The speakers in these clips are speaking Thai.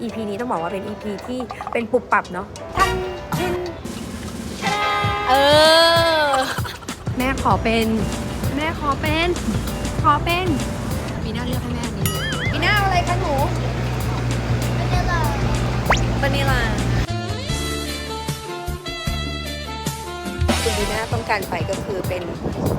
EP นี้ต้องบอกว่าเป็น EP ที่เป็นปุบปับเนาะทันทินเออ แม่ขอเป็น แม่ขอเป็น ขอเป็นปีหน้าเลือกให้แม่อันนี้เลยปีหน้าเอาอะไรคะหนูวานิลาคุณ บีน่าต้องการไปก็คือเป็น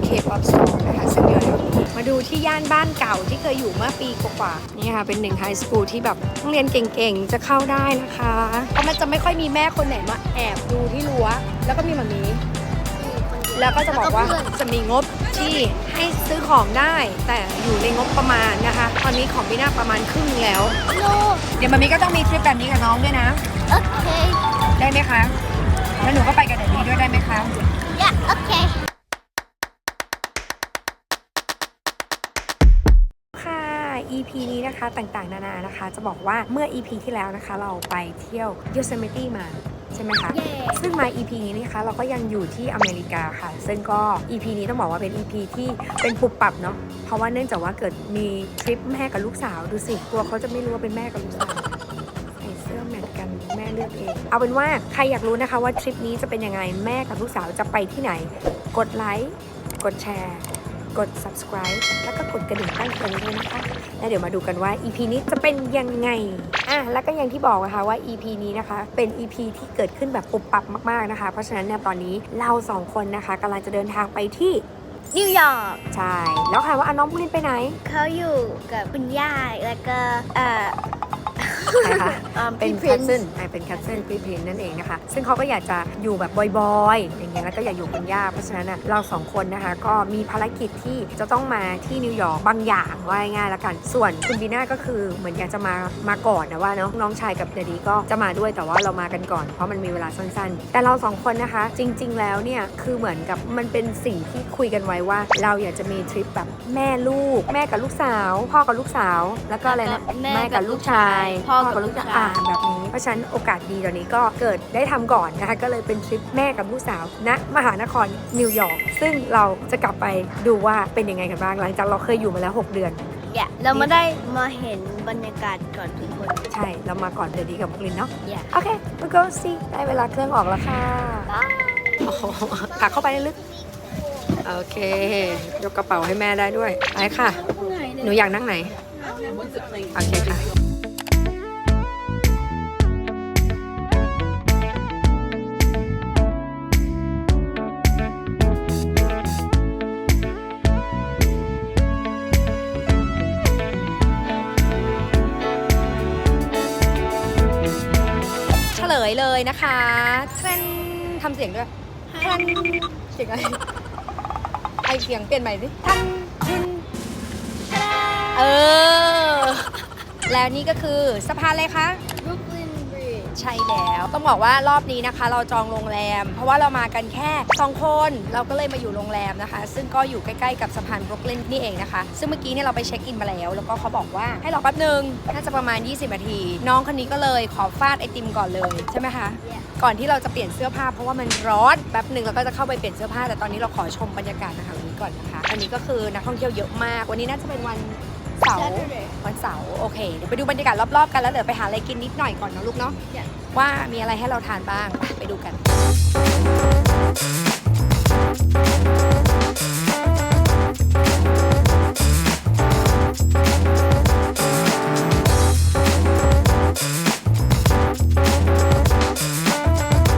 K-pop song นะคะซึ่งเดี๋ยวเรามาดูที่ย่านบ้านเก่าที่เคยอยู่เมื่อปีกว่าๆนี่ค่ะเป็นหนึ่งไฮสคูลที่แบบต้องเรียนเก่งๆ จะเข้าได้นะคะเพราะมันจะไม่ค่อยมีแม่คนไหนมาแอบดูที่รั้วแล้วก็มีแบบนี้ แล้วก็จะบอกว่าจะมีงบที่ให้ซื้อของได้ แต่อยู่ในงบประมาณนะคะ ตอนนี้ของพี่นาประมาณครึ่งแล้ว No. เดี๋ยวมามีก็ต้องมีทริปแบบนี้กับน้องด้วยนะ Okay. ได้ไหมคะ แล้วหนูก็ไปกับเดดดี้ด้วยได้ไหมคะ Yeah. Okay. ค่ะ EP นี้นะคะต่างๆ นานานะคะ จะบอกว่าเมื่อ EP ที่แล้วนะคะ เราไปเที่ยว Yosemite มา ใช่ไหมคะเย้ซึ่งมา EP นี้นะคะเราก็ยังอยู่ที่อเมริกาค่ะ ซึ่งก็ EP นี้ต้องบอกว่าเป็น EP ที่เป็นปุบปับเนาะ เพราะว่าเนื่องจากว่าเกิดมีทริปแม่กับลูกสาวดูสิกลัวเขาจะไม่รู้ว่าเป็นแม่กับลูกสาว ใส่เสื้อแมทกันแม่เลือกเองเอาเป็นว่าใครอยากรู้นะคะว่าทริปนี้จะเป็นยังไงแม่กับลูกสาวจะไปที่ไหน กดไลค์กดแชร์กด subscribe แล้วก็กดกระดิ่งตั้งเตือนไว้ด้วยนะคะ แล้วเดี๋ยวมาดูกันว่า EP นี้จะเป็นยังไง อะ แล้วก็อย่างที่บอกนะคะว่า EP นี้นะคะ เป็น EP ที่เกิดขึ้นแบบปุบปับมากๆนะคะ เพราะฉะนั้นเนี่ยตอนนี้เราสองคนนะคะกำลังจะเดินทางไปที่นิวยอร์ก ใช่ แล้วค่ะว่าอะน้องพูลินไปไหน เขาอยู่กับคุณย่า แล้วก็เอ่อใครคะอ่อ เป็นพี่คั Prince สเซนเป็นคัสเซนพี่พรินนั่นเองนะคะ ซึ่งเขาก็อยากจะอยู่แบบบ่อยๆ อย่างเงี้ยแล้วก็อยากอยู่คุณย่า เพราะฉะนั้นน่ะเราสองคนนะคะ ก็มีภารกิจที่จะต้องมาที่นิวยอร์กบางอย่างว่าง่ายๆแล้วกัน ส่วนคุณบีน่าก็คือเหมือนอยากจะมามาก่อนนะว่าเนาะน้องชายกับเดดีก็จะมาด้วยแต่ว่าเรามากันก่อนเพราะมันมีเวลาสั้นๆ แต่เราสองคนนะคะ จริง ๆ แล้วเนี่ยคือเหมือนกับมันเป็นสิ่งที่คุยกันไว้ว่า เราอยากจะมีทริปแบบแม่ลูก แม่กับลูกสาว พ่อกับลูกสาว แล้วก็อะไรนะแม่กับลูกชาย พ่อกับลูกชายอ่าแบบนี้ เพราะฉะนั้นโอกาสดีตอนนี้ก็เกิดได้ทำก่อนนะคะ ก็เลยเป็นทริปแม่กับลูกสาวณมหานครนิวยอร์กซึ่งเราจะกลับไปดูว่าเป็นยังไงกันบ้าง หลังจากเราเคยอยู่มาแล้ว 6 เดือน Yeah เรามาได้มาเห็นบรรยากาศก่อนทุกคน ใช่ เรามาก่อนเดยวดีกับบุกลินเนาะ Yeah โอเค we go see ได้เวลาเครื่องออกแล้วค่ะโอ้โหผักเข้าไปลึก โอเค ยกกระเป๋าให้แม่ได้ด้วย ไปค่ะ หนูอยากนั่งไหน โอเคค่ะ เฉลยเลยนะคะเทรนทำเสียงด้วยเทรนเสียงอะไรไอเสียงเปลี่ยนใหม่ดิทันทินเออ แล้วนี่ก็คือสะพานอะไรคะ Brooklyn Bridge ใช่แล้ว ต้องบอกว่ารอบนี้นะคะ เราจองโรงแรม เพราะว่าเรามากันแค่2คนเราก็เลยมาอยู่โรงแรมนะคะ ซึ่งก็อยู่ใกล้ๆกับสะพานบรุกลินนี่เองนะคะ ซึ่งเมื่อกี้เนี่ยเราไปเช็คอินมาแล้ว แล้วก็เขาบอกว่าให้รอแป๊บนึงน่าจะประมาณ 20นาที น้องคนนี้ก็เลยขอฟาดไอติมก่อนเลยใช่ไหมคะ Yeah ก่อนที่เราจะเปลี่ยนเสื้อผ้าเพราะว่ามันร้อนแป๊บหนึ่งเราก็จะเข้าไปเปลี่ยนเสื้อผ้าแต่ตอนนี้เราขอชมบรรยากาศนะคะวันนี้ก่อนนะคะอันนี้ก็คือนักท่องเที่ยวเยอะมาก วันนี้น่าจะเป็นวัน เสาร์ Saturday วันเสาร์โอเคเดี๋ยวไปดูบรรยากาศรอบๆกันแล้วเดี๋ยวไปหาอะไรกินนิดหน่อยก่อนเนอะลูกเนาะ Yeah ว่ามีอะไรให้เราทานบ้างไปไปดูกัน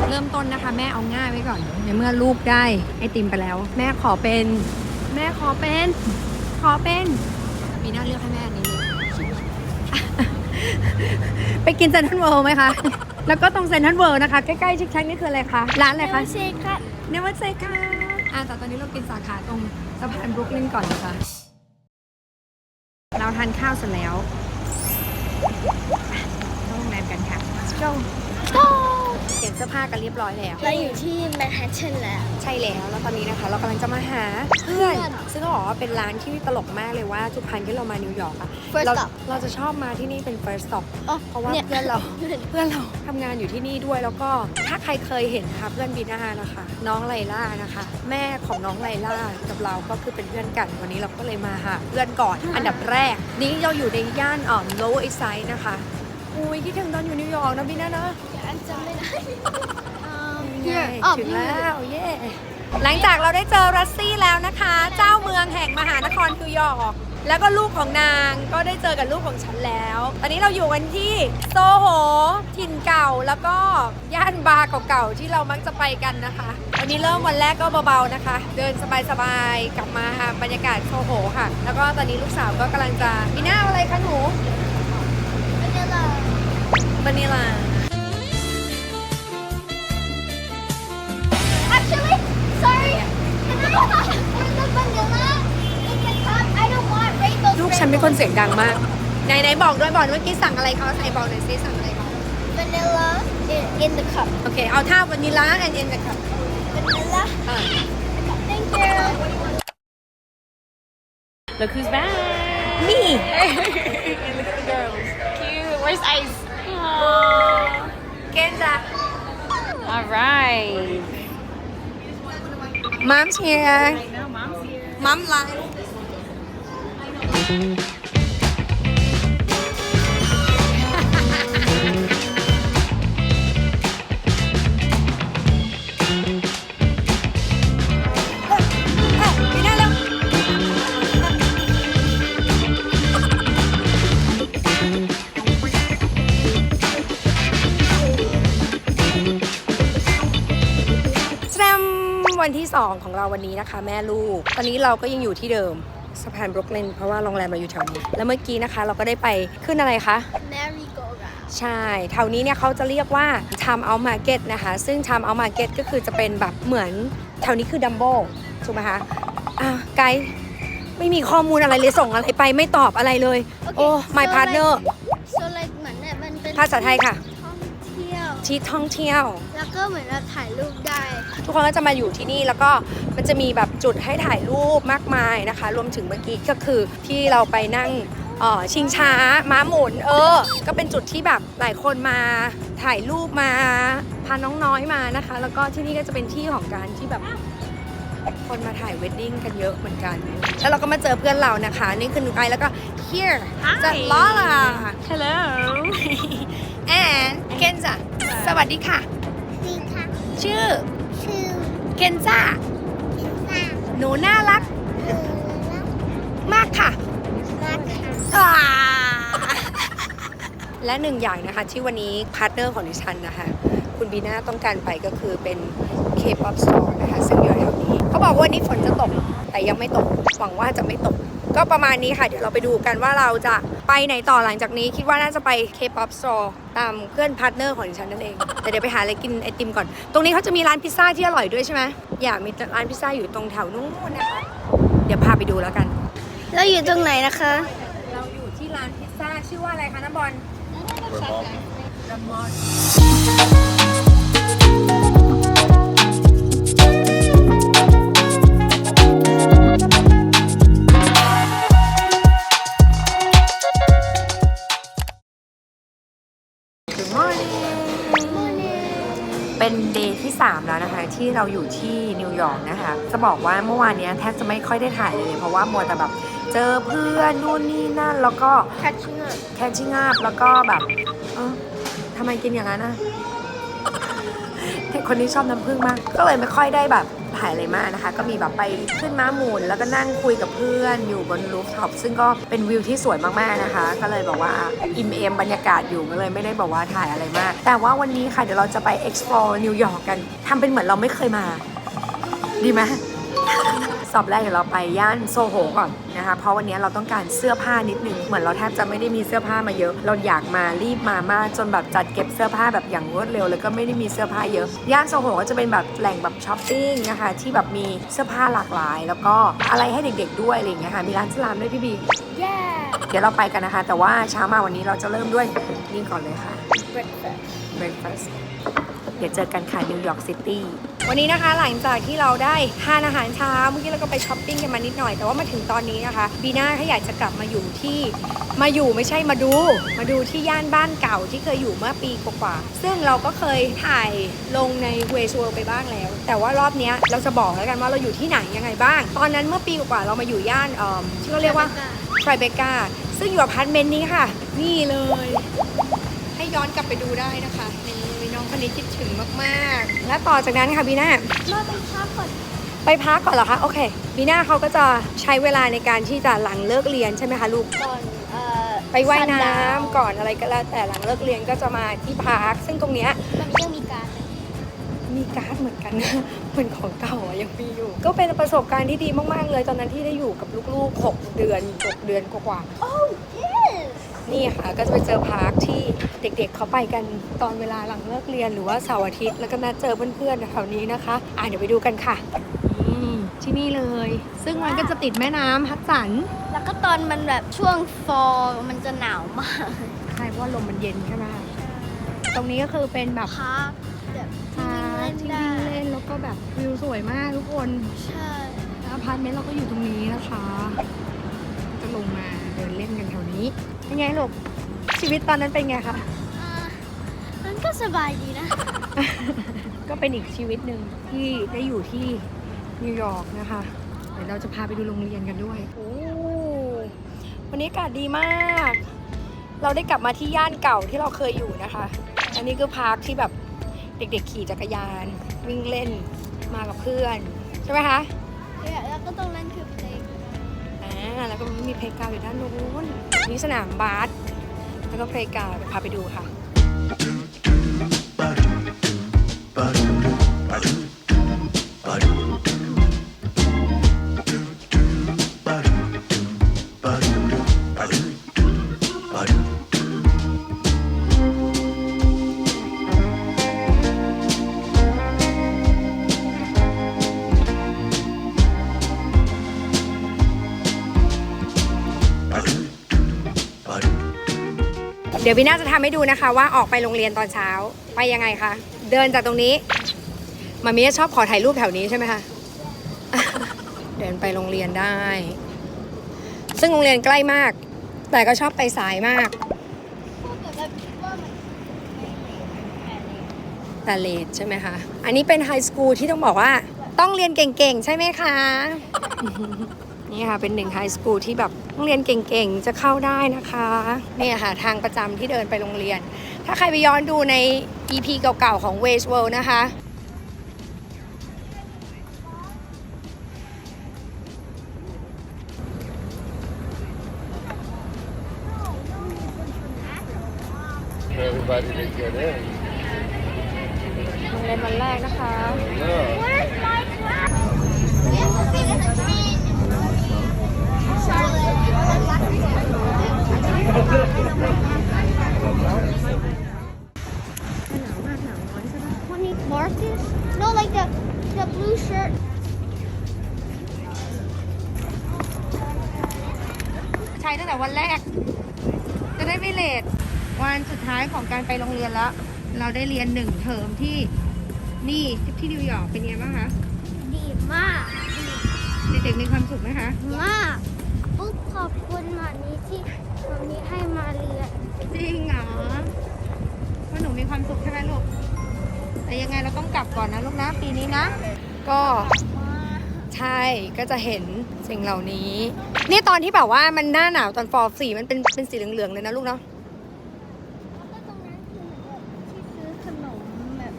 เริ่มต้นนะคะแม่เอาง่ายไว้ก่อน ในเมื่อลูกได้ไอติมไปแล้ว แม่ขอเป็น แม่ขอเป็น ขอเป็น ปีหน้าเลือกให้แม่อันนี้เลยไปกินเซนทรัลเวิลด์ไหมคะ แล้วก็ตรงเซนทรัลเวิลด์นะคะ ใกล้ๆชิคชักนี่คืออะไรคะ ร้านอะไรคะเซคัสเนวัตเซค่ะอ่าแต่ตอนนี้เรากินสาขาตรงสะพานบรุกลินก่อนนะคะเราทานข้าวเสร็จแล้วเข้าโรงแรมกันค่ะ Let's go เปลี่ยนเสื้อผ้ากันเรียบร้อยแล้ว เราอยู่ที่แมนฮัตตันแล้ว ใช่แล้ว แล้วตอนนี้นะคะ เรากำลังจะมาหาเพื่อนเพื่อน ซึ่งต้องบอกว่าเป็นร้านที่ตลกมากเลยว่าทุกครั้งที่เรามานิวยอร์กอะ First เรา stop เราจะชอบมาที่นี่เป็น first stop อ๋อเพราะว่าเนี่ย เพื่อนเราเพื่อนเราทำงานอยู่ที่นี่ด้วยแล้วก็ถ้าใครเคยเห็นนะคะเพื่อนบีน่านะคะ น้องไลล่านะคะ แม่ของน้องไลล่ากับเราก็คือเป็นเพื่อนกันวันนี้เราก็เลยมาหาเพื่อนก่อนอันดับแรก นี้เราอยู่ในย่านอ่อม Lower East Side นะคะ อุ้ยคิดถึงตอนอยู่นิวยอร์กนะพี่นะนะอันจำไม่ได้เย้อ๋อถึงแล้วเย้หลังจากเราได้เจอรัสซี่แล้วนะคะ เจ้าเมืองแห่งมหานครนิวยอร์กแล้วก็ลูกของนางก็ได้เจอกับลูกของฉันแล้ว ตอนนี้เราอยู่กันที่โซโห ถิ่นเก่าแล้วก็ย่านบาร์เก่าๆที่เรามักจะไปกันนะคะวันนี้เริ่มวันแรกก็เบาๆนะคะ เดินสบายๆกลับมาบรรยากาศโซโหค่ะ แล้วก็ตอนนี้ลูกสาวก็กำลังจะมีหน้าอะไรคะหนูไม่ได้ละ วานิลา Actually sorry can I have for the vanilla in the cup I don't want rainbow ลูกฉันเป็นคนเสียงดังมาก ไหนไหนบอกด้วยบอกด้วยเมื่อกี้สั่งอะไรเขาใส่บอกหน่อยซิสั่งอะไรเขา vanilla in, in the cup โอเคเอาท่าวานิลาแอนเอ็นนะคะ vanilla อ่า thank you Look who's back. นี่ Look at the girls. Cute. Where's Ice? เกนจ้ะ All right. มัมเชียร์ No, mom's here. มัม ที่ 2 ของเราวันนี้นะคะ แม่ลูกตอนนี้เราก็ยังอยู่ที่เดิมสะพานบรุกลินเพราะว่าโรงแรมเราอยู่แถวนี้ แล้วเมื่อกี้นะคะ เราก็ได้ไปขึ้นอะไรคะ merry go round ใช่แถวนี้เนี่ยเขาจะเรียกว่า Time Out Market นะคะ ซึ่ง Time Out Market ก็คือจะเป็นแบบเหมือนแถวนี้คือดัมโบถูกไหมคะอะไกด์ไม่มีข้อมูลอะไรเลยส่งอะไรไปไม่ตอบอะไรเลย โอ้ my so partner like- so like เหมือนเนี่ยมันเป็นภาษาไทยค่ะ ท่องเที่ยวที่ท่องเที่ยว แล้วก็เหมือนเราถ่ายรูปได้ ทุกคนก็จะมาอยู่ที่นี่แล้วก็มันจะมีแบบจุดให้ถ่ายรูปมากมายนะคะ รวมถึงเมื่อกี้ก็คือที่เราไปนั่งเอ่อชิงช้าม้าหมุน เออ ก็เป็นจุดที่แบบหลายคนมาถ่ายรูปมาพาน้องน้อยมานะคะ แล้วก็ที่นี่ก็จะเป็นที่ของการที่แบบคนมาถ่ายเวดดิ้งกันเยอะเหมือนกัน แล้วเราก็มาเจอเพื่อนเรานะคะ นี่คือนุกไอแล้วก็ here จัดล้อล่ะ Hello. And เคนจ้ะสวัสดีค่ะ ดีค่ะชื่อชื่อเคนจ้าพิซซ่าหนูน่ารักคือมากค่ะรักค่ะอ่าและหนึ่งอย่างนะคะ ที่วันนี้พาร์ทเนอร์ของดิฉันนะคะ คุณบีน่าต้องการไปก็คือเป็น K-pop store นะคะ ซึ่งอยู่แถวนี้เขาบอกว่าวันนี้ฝนจะตกแต่ยังไม่ตกหวังว่าจะไม่ตก ก็ประมาณนี้ค่ะ เดี๋ยวเราไปดูกันว่าเราจะไปไหนต่อหลังจากนี้ คิดว่าน่าจะไป K-pop store ตามเพื่อนพาร์ทเนอร์ของดิฉันนั่นเอง แต่เดี๋ยวไปหาอะไรกินไอติมก่อน ตรงนี้เขาจะมีร้านพิซซ่าที่อร่อยด้วยใช่ไหมอยากมีร้านพิซซ่าอยู่ตรงแถวนู้นนะคะ เดี๋ยวพาไปดูแล้วกันแล้วอยู่ตรงไหนนะคะ เราอยู่ที่ร้านพิซซ่าชื่อว่าอะไรคะน้ำบอลรา เป็นเดย์ที่ 3 แล้วนะคะ ที่เราอยู่ที่นิวยอร์กนะคะ จะบอกว่าเมื่อวานเนี้ยแทบจะไม่ค่อยได้ถ่ายเลยเพราะว่ามัวแต่แบบเจอเพื่อนนู่นนี่นั่น แล้วก็ catching up แคชชิ่งอัพแล้วก็แบบเออทำไมกินอย่างนั้นนะเด็กคนนี้ชอบน้ำผึ้งมาก ก็เลยไม่ค่อยได้แบบ ถ่ายอะไรมากนะคะ ก็มีแบบไปขึ้นม้าหมุนแล้วก็นั่งคุยกับเพื่อนอยู่บนรูฟท็อปซึ่งก็เป็นวิวที่สวยมากๆนะคะ ก็เลยบอกว่าอิมเอมบรรยากาศอยู่ก็เลยไม่ได้บอกว่าถ่ายอะไรมาก แต่ว่าวันนี้ค่ะเดี๋ยวเราจะไป explore นิวยอร์กกันทำเป็นเหมือนเราไม่เคยมา ดีไหม สอบแรกเดี๋ยวเราไปย่านโซโหก่อนนะคะ เพราะวันนี้เราต้องการเสื้อผ้านิดนึง เหมือนเราแทบจะไม่ได้มีเสื้อผ้ามาเยอะ เราอยากมารีบมามากจนแบบจัดเก็บเสื้อผ้าแบบอย่างรวดเร็ว แล้วก็ไม่ได้มีเสื้อผ้าเยอะ ย่านโซโหก็จะเป็นแบบแหล่งแบบช้อปปิ้งนะคะ ที่แบบมีเสื้อผ้าหลากหลาย แล้วก็อะไรให้เด็ก ๆ ด้วยอะไรอย่างเงี้ยค่ะ มีร้านสลามด้วยพี่บี yeah เดี๋ยวเราไปกันนะคะ แต่ว่าเช้ามาวันนี้เราจะเริ่มด้วยนี่ก่อนเลยค่ะ breakfast breakfast เดี๋ยวเจอกันค่ะนิวยอร์กซิตี้วันนี้นะคะหลังจากที่เราได้ทานอาหารเช้าเมื่อกี้เราก็ไปช้อปปิ้งกันมานิดหน่อย แต่ว่ามาถึงตอนนี้นะคะบีน่าถ้าอยากจะกลับมาอยู่ที่มาอยู่ไม่ใช่มาดู มาดูที่ย่านบ้านเก่าที่เคยอยู่เมื่อปีกว่าๆซึ่งเราก็เคยถ่ายลงในเวชัวไปบ้างแล้ว แต่ว่ารอบนี้เราจะบอกแล้วกันว่าเราอยู่ที่ไหนยังไงบ้าง ตอนนั้นเมื่อปีกว่าๆเรามาอยู่ย่านเอ่อที่เขาเรียกว่าทริเบกาซึ่งอยู่อพาร์ตเมนต์นี้ค่ะ นี่เลย ให้ย้อนกลับไปดูได้นะคะนี่น้อง คนนี้คิดถึงมากๆ และต่อจากนั้นค่ะบีน่าเราไปพักก่อนไปพักก่อนเหรอคะโอเคบีน่าเขาก็จะใช้เวลาในการที่จะหลังเลิกเรียนใช่ไหมคะลูกก่อนเอ่อไปว่ายน้ำ sundown ก่อนอะไรก็แล้วแต่หลังเลิกเรียนก็จะมาที่พักซึ่งตรงเนี้ย มันยังมีการดมีการ์ดเหมือนกันนะ เหมือนของเก่าอะยังมีอยู่ ก็เป็นประสบการณ์ที่ดีมาก ๆ เลยตอนนั้นที่ได้อยู่กับลูกๆ 6 เดือน 6 เดือนกว่าโอ้ yes ๆ นี่ค่ะก็จะไปเจอพาร์คที่เด็กๆ เขาไปกันตอนเวลาหลังเลิกเรียนหรือว่าเสาร์อาทิตย์แล้วก็นัดเจอเพื่อนๆแถวนี้นะคะ อะเดี๋ยวไปดูกันค่ะนี่ที่นี่เลย ซึ่งมันก็จะติดแม่น้ำฮัดสัน แล้วก็ตอนมันแบบช่วง fall มันจะหนาวมาก ใช่เพราะว่าลมมันเย็นใช่ไหมคะตรงนี้ก็คือเป็นแบบพักแบบที่พาวิ่งร์คเล่นที่ได้วิ่งเล่นแล้วก็แบบวิวสวยมากทุกคน ใช่แล้วอพาร์ตเมนต์เราก็อยู่ตรงนี้นะคะ จะลงมาเดินเล่นกันแถวนี้ เป็นไงลูกชีวิตตอนนั้นเป็นไงคะอ่ามันก็สบายดีนะ ก็เป็นอีกชีวิตหนึ่งที่ได้อยู่ที่นิวยอร์กนะคะ เดี๋ยวเราจะพาไปดูโรงเรียนกันด้วยโอ้วันนี้อากาศดีมาก เราได้กลับมาที่ย่านเก่าที่เราเคยอยู่นะคะ อันนี้คือพาร์คที่แบบเด็กๆขี่จักรยาน วิ่งเล่นมากับเพื่อน ใช่ไหมคะ แล้วก็ตรงนั้นคือเพลงางาแล้วก็มีเพลงกาวอยู่ด้านนู้นนี่สนามบาสแล้วก็เพลงกาวเดี๋ยวพาไปดูค่ะ ยวพี่น่าจะทำให้ดูนะคะ ว่าออกไปโรงเรียนตอนเช้าไปยังไงคะเดินจากตรงนี้มามีชอบขอถ่ายรูปแถวนี้ใช่ไหมคะเดินไปโรงเรียนได้ ซึ่งโรงเรียนใกล้มาก แต่ก็ชอบไปสายมากแต่เลวแต่เลทใช่ไหมคะ อันนี้เป็นไฮสคูลที่ต้องบอกว่า ต้องเรียนเก่งๆ ใช่ไหมคะ นี่ค่ะเป็นหนึ่งไฮสคูลที่แบบต้องเรียนเก่งๆ จะเข้าได้นะคะเนี่ยค่ะทางประจำที่เดินไปโรงเรียน ถ้าใครไปย้อนดูใน EP เก่าๆ ของ Ways World นะคะ for everybody to get in. โรงเรียนวันแรกนะคะ Look. Where's my class? Yes, it's a tree. When he Marcus? No, like the the blue shirt. ใช้ตั้งแต่วันแรก จะได้ไม่เลทวันสุดท้ายของการไปโรงเรียนแล้ว เราได้เรียนหนึ่งเทอมที่นี่ที่นิวยอร์กเป็นไงบ้างคะ ดีมาก เด็กๆมีความสุขไหมคะ มาก ปุ๊บขอบคุณหมานี้ที่หมานี้ให้มาเรียนจริงเหรอว่าหนูมีความสุขใช่ไหมลูก แต่ยังไงเราต้องกลับก่อนนะลูกนะปีนี้นะ ก็ใช่ก็จะเห็นสิ่งเหล่านี้ นี่ตอนที่แบบว่ามันหน้าหนาวตอนฟอร์สีมันเป็นเป็นสีเหลืองๆเลยนะลูกเนาะแล้วก็ตรงนั้นคือเหมือนแบบที่ซื้อขนมแบบ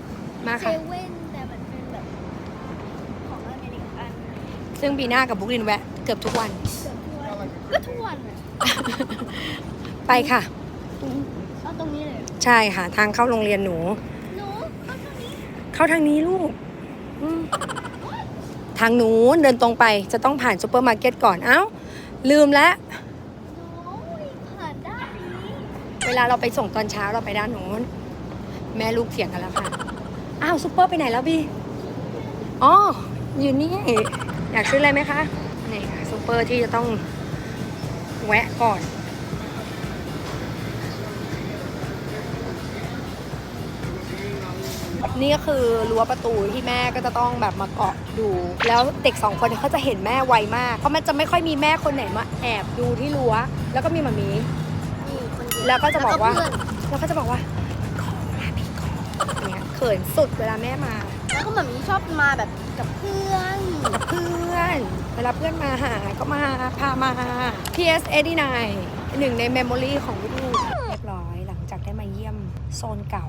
มาเซค่ะ เว่นแต่มันเป็นแบบของอเมริกันซึ่งปีหน้ากับบุ๊กลินแวะเกือบทุกวัน เกือบ กวันก็ทุกวันอะไปค่ะ เอาตรงนี้เลยใช่ค่ะ ทางเข้าโรงเรียนหนู หนูเอาตรงนี้เข้าทางนี้ลูกอืมทางนู้นเดินตรงไปจะต้องผ่านซูเปอร์มาร์เก็ตก่อนเอ้า ลืมแล้วหนูผ่านด้านนี้เวลาเราไปส่งตอนเช้าเราไปด้านนู้นแม่ลูกเถียงกันแล้วค่ะอ้าวซูเปอร์ไปไหนแล้วบีอ๋ออยู่นี่อยากซื้ออะไรไหมคะนี่ค่ะซูเปอร์ที่จะต้อง แวะก่อนนี่ก็คือรั้วประตูที่แม่ก็จะต้องแบบมาเกาะดู แล้วเด็กสองคนเขาจะเห็นแม่ไวมาก เพราะมันจะไม่ค่อยมีแม่คนไหนมาแอบดูที่รั้ว แล้วก็มีหมามีนี่คนเดียวแล้วก็จะบอกว่าแล้เพื่นแล้วก็จะบอกว่าขอมาพี่ขอเนี่ยเขินสุดเวลาแม่มา แล้วก็แบบนี้ชอบมาแบบกับเพื่อนกับเพื่อน เวลาเพื่อนมาหาก็มาพามา PS 89หนึ่งในเมมโมรีของลูกๆเรียบร้อยหลังจากได้มาเยี่ยมโซนเก่า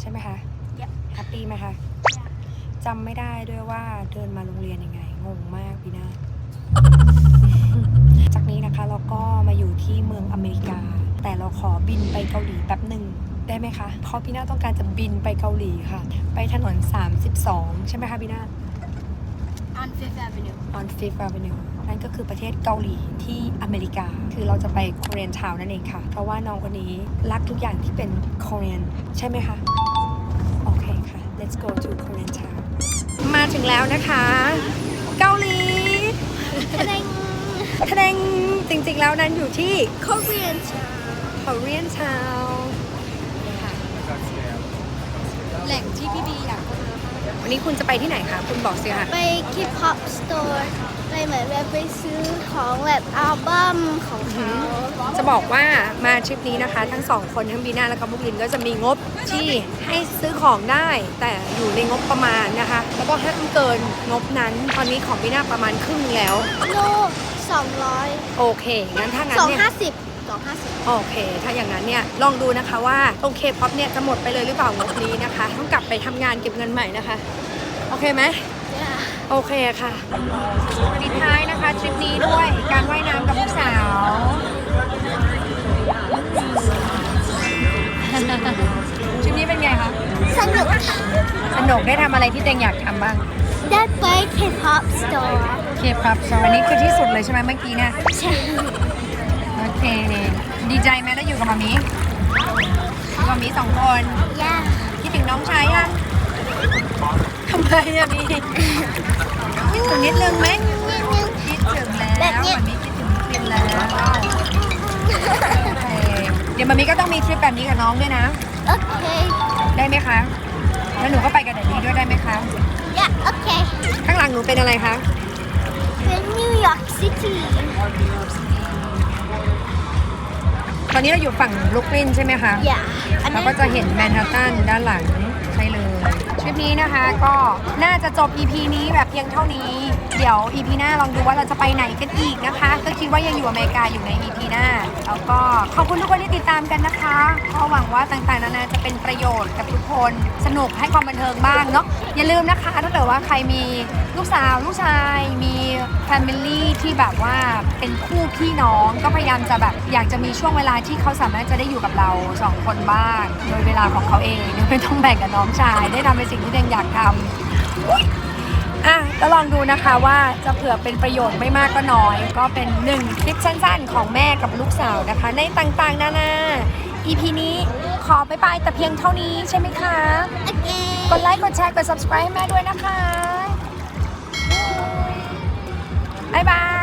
ใช่ไหมคะ Yep แฮปปี้ไหมคะจำไม่ได้ด้วยว่าเดินมาโรงเรียนยังไง งงมากพี่นาจากนี้นะคะเราก็มาอยู่ที่เมืองอเมริกา แต่เราขอบินไปเกาหลีแป๊บหนึ่งได้ไหมคะ เพราะพี่นาต้องการจะบินไปเกาหลีค่ะ ไปถนน 32 ใช่ไหมคะพี่นา On Fifth Avenue. on Fifth Avenue นั่นก็คือประเทศเกาหลีที่อเมริกา คือเราจะไป Korean Town นั่นเองค่ะ เพราะว่าน้องคนนี้รักทุกอย่างที่เป็น Korean ใช่ไหมคะ โอเคค่ะ let's go to Korean Town มาถึงแล้วนะคะ เกาหลี Ka-ding! ทะเดงจริงๆแล้วนั้นอยู่ที่ Korean town. Korean Town ค่ะแหล่งที่พี่บีอยากมา วันนี้คุณจะไปที่ไหนคะคุณบอกสิค่ะไป Keep Hop Store ไปเหมือนแบบไปซื้อของแบบอัลบั้มของเขาจะบอกว่ามาทริปนี้นะคะ ทั้งสองคนทั้งบีน่าและก็บุกลินก็จะมีงบที่ให้ซื้อของได้ แต่อยู่ในงบประมาณนะคะ แล้วก็ห้ามเกินงบนั้น ตอนนี้ของบีน่าประมาณครึ่งแล้วโลสองร้อยโอเคงั้นถ้างั้นสองเนี่ยห้าสิบสองห้าสิบ โอเค ถ้าอย่างนั้นเนี่ยลองดูนะคะว่าตรงเคป๊อปเนี่ยจะหมดไปเลยหรือเปล่างบนี้นะคะ ต้องกลับไปทำงานเก็บเงินใหม่นะคะ โอเคไหมโอเคค่ะปิดท้ายนะคะทริปนี้ด้วยการว่ายน้ำกับลูกสาวทริปนี้เป็นไงคะสนุกสนุกได้ทำอะไรที่เต็งอยากทำบ้าง ได้ไป Keep Hop Store เคป๊อปอันนี้คือที่สุดเลยใช่ไหมเมื่อกี้เนี่ยใช่โอเค ดีใจไหมได้อยู่กับมามีอยู่กับมามีสองคนย่าคิดถึงน้องชายยังทำไมอะมีคิดถึงนิดนึงไหมคิดถึงแล้ววันนี้คิดถึงฟินแล้วโอเคเดี๋ยวมามีก็ต้องมีทริปแบบนี้กับน้องด้วยนะ โอเคได้ไหมคะ แล้วหนูก็ไปกับแดดดี้ด้วยได้ไหมคะ ย่าโอเคข้างหลังหนูเป็นอะไรคะ เป็นนิวยอร์กซิตี้ ตอนนี้เราอยู่ฝั่งลุกวินใช่ไหมคะอย่าอันเรานั้นก็จะเห็นแมนฮัตตันด้านหลังใช่เลยทริปนี้นะคะก็น่าจะจบ EP นี้แบบเพียงเท่านี้ เดี๋ยว EP หน้าลองดูว่าเราจะไปไหนกันอีกนะคะ ก็คิดว่ายังอยู่อเมริกาอยู่ใน EP หน้า แล้วก็ขอบคุณทุกคนที่ติดตามกันนะคะก็หวังว่าต่างๆนานาจะเป็นประโยชน์กับทุกคน สนุกให้ความบันเทิงบ้างเนาะ อย่าลืมนะคะ ถ้าเกิดว่าใครมีลูกสาวลูกชาย มีแฟมิลี่ที่แบบว่าเป็นคู่พี่น้องก็พยายามจะแบบอยากจะมีช่วงเวลาที่เขาสามารถจะได้อยู่กับเราสองคนบ้างโดยเวลาของเขาเองไม่ต้องแบ่งกับน้องชาย ได้ทำในสิ่งที่เองอยากทำ อะก็ลองดูนะคะว่าจะเผื่อเป็นประโยชน์ไม่มากก็น้อย ก็เป็นหนึ่งคลิปสั้นๆ ของแม่กับลูกสาวนะคะ ในต่างๆนานา EP นี้ขอไปไปแต่เพียงเท่านี้ใช่ไหมคะ โอเค กดไลค์ กดแชร์ กด subscribe ให้แม่ด้วยนะคะ บ๊ายบาย